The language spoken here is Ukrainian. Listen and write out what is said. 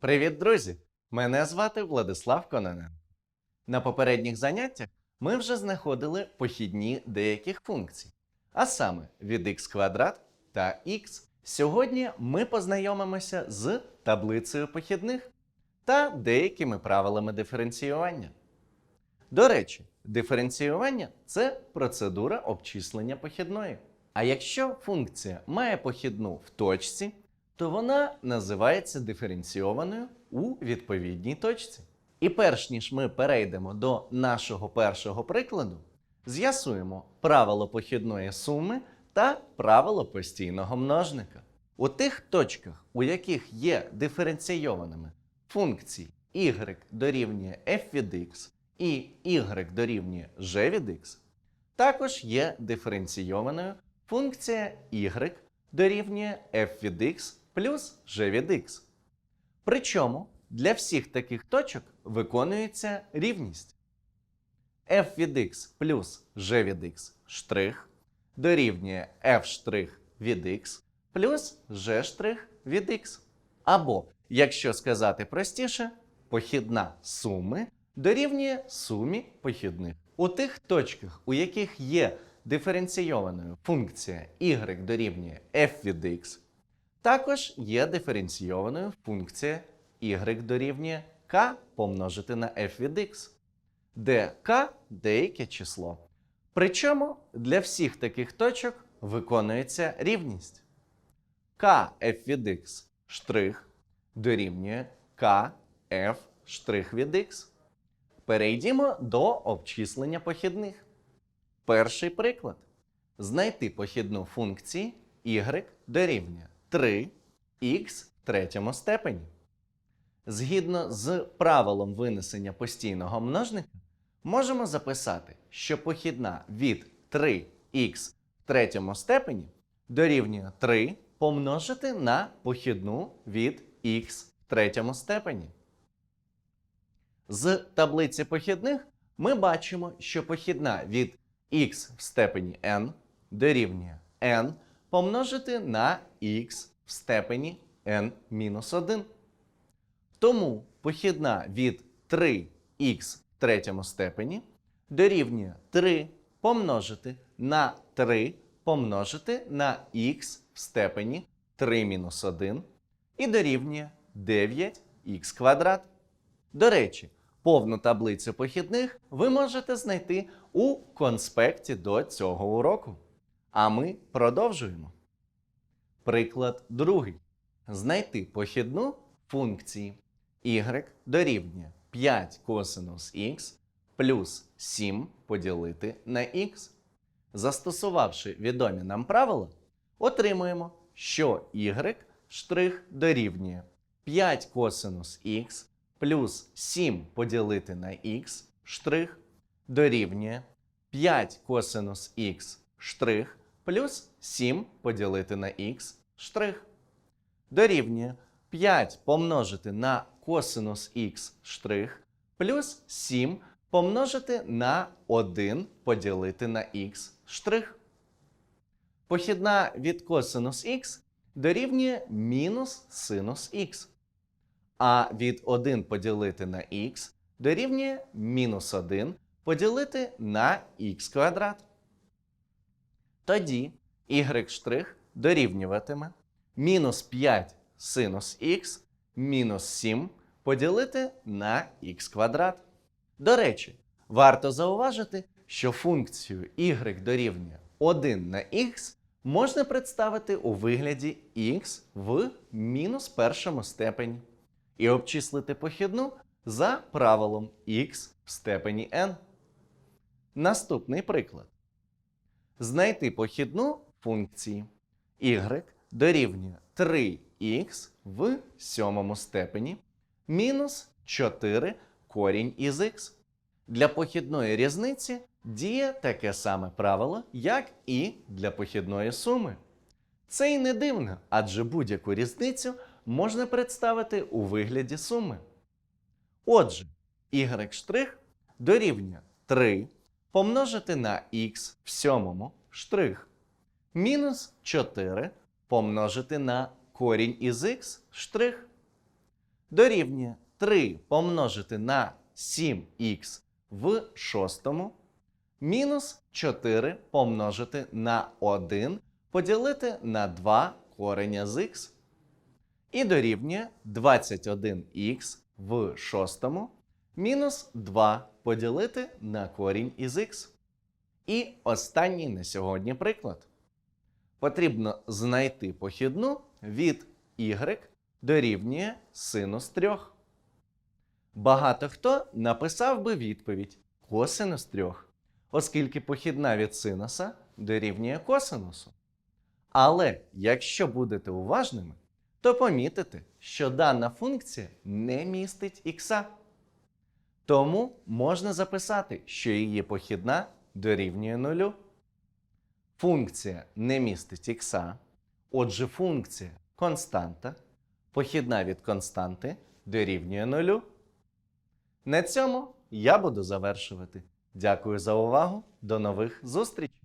Привіт, друзі! Мене звати Владислав Кононен. На попередніх заняттях ми вже знаходили похідні деяких функцій, а саме від х квадрат та х. Сьогодні ми познайомимося з таблицею похідних та деякими правилами диференціювання. До речі, диференціювання це процедура обчислення похідної. А якщо функція має похідну в точці, то вона називається диференційованою у відповідній точці. І перш ніж ми перейдемо до нашого першого прикладу, з'ясуємо правило похідної суми та правило постійного множника. У тих точках, у яких є диференційованими функції y дорівнює f від x і y дорівнює g від x, також є диференційованою функція y дорівнює f від x плюс g від x. Причому для всіх таких точок виконується рівність. f від x плюс g від x штрих дорівнює f штрих від x плюс g штрих від x. Або, якщо сказати простіше, похідна суми дорівнює сумі похідних. У тих точках, у яких є диференційованою функція y дорівнює f від x, також є диференційованою функція y дорівнює k помножити на f від x, де k деяке число. Причому для всіх таких точок виконується рівність. k f від x штрих дорівнює k f штрих від x. Перейдімо до обчислення похідних. Перший приклад. Знайти похідну функції y дорівнює 3х в третьому степені. Згідно з правилом винесення постійного множника, можемо записати, що похідна від 3х в третьому степені дорівнює 3 помножити на похідну від х в третьому степені. З таблиці похідних ми бачимо, що похідна від х в степені n дорівнює n помножити на х в степені n-1. Тому похідна від 3х в третьому степені дорівнює 3 помножити на 3 помножити на х в степені 3 мінус 1 і дорівнює 9х квадрат. До речі, повну таблицю похідних ви можете знайти у конспекті до цього уроку. А ми продовжуємо. Приклад другий. Знайти похідну функції y дорівнює 5 косинус х плюс 7 поділити на х. Застосувавши відомі нам правила, отримуємо, що y штрих дорівнює 5 косинус х плюс 7 поділити на х штрих дорівнює 5 косинус х штрих плюс 7 поділити на х штрих. Дорівнює 5 помножити на косинус х штрих плюс 7 помножити на 1 поділити на х штрих. Похідна від косинус х дорівнює мінус синус х. А від 1 поділити на х дорівнює мінус 1 поділити на х квадрат. Тоді y' дорівнюватиме мінус 5 синус х мінус 7 поділити на х квадрат. До речі, варто зауважити, що функцію y дорівнює 1 на х можна представити у вигляді х в мінус першому степені і обчислити похідну за правилом х в степені n. Наступний приклад. Знайти похідну функції y дорівнює 3х в сьомому степені мінус 4 корінь із х. Для похідної різниці діє таке саме правило, як і для похідної суми. Це й не дивно, адже будь-яку різницю можна представити у вигляді суми. Отже, y' дорівнює 3 помножити на х в сьомому штрих мінус 4 помножити на корінь із х штрих. дорівнює 3 помножити на 7х в шостому мінус 4 помножити на 1 поділити на 2 кореня з х. І дорівнює 21х в шостому мінус 2 поділити на корінь із х. І останній на сьогодні приклад. Потрібно знайти похідну від y дорівнює синус 3. Багато хто написав би відповідь косинус 3, оскільки похідна від синуса дорівнює косинусу. Але якщо будете уважними, то помітите, що дана функція не містить х. Тому можна записати, що її похідна дорівнює нулю. Функція не містить х, отже, функція константа, похідна від константи дорівнює нулю. На цьому я буду завершувати. Дякую за увагу. До нових зустрічей!